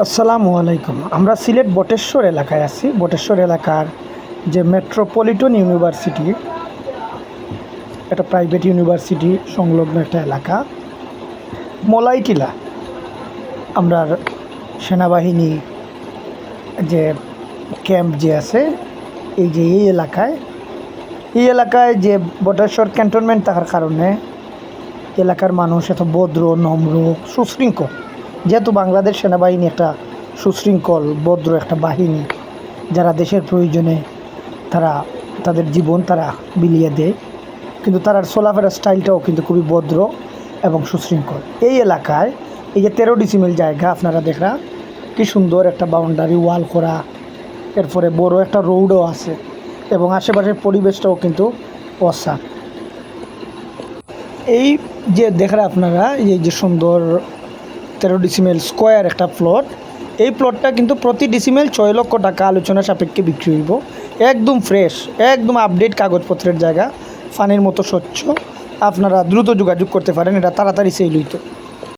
আসসালামু আলাইকুম। আমরা সিলেট বটেশ্বর এলাকায় আছি। বটেশ্বর এলাকার যে মেট্রোপলিটন ইউনিভার্সিটি, এটা প্রাইভেট ইউনিভার্সিটি সংলগ্ন একটা এলাকা। মলাইটিলা, আমরা সেনাবাহিনী যে ক্যাম্প যে আছে, এই যে এই এলাকায় এই এলাকায় যে বটেশ্বর ক্যান্টনমেন্ট থাকার কারণে এলাকার মানুষ এত ভদ্র, নম্র, সুশৃঙ্খল। যেহেতু বাংলাদেশ সেনাবাহিনী একটা সুশৃঙ্খল, ভদ্র একটা বাহিনী, যারা দেশের প্রয়োজনে তারা, তাদের জীবন তারা বিলিয়ে দেয়, কিন্তু তার চলাফেরার স্টাইলটাও কিন্তু খুবই ভদ্র এবং সুশৃঙ্খল। এই এলাকায় এই যে তেরো ডিসিমিল জায়গা, আপনারা দেখরা, কি সুন্দর একটা বাউন্ডারি ওয়াল করা, এরপরে বড় একটা রোডও আছে এবং আশেপাশের পরিবেশটাও কিন্তু অসাম এই যে দেখরা আপনারা, এই যে সুন্দর তেরো ডিসিমেল স্কোয়ার একটা প্লট এই প্লটটা কিন্তু প্রতি ডিসিমেল ছয় লক্ষ টাকা আলোচনা সাপেক্ষে বিক্রি হইব। একদম ফ্রেশ একদম আপডেট কাগজপত্রের জায়গা ফানের মতো স্বচ্ছ। আপনারা দ্রুত যোগাযোগ করতে পারেন, এটা তাড়াতাড়ি সেই হইতো।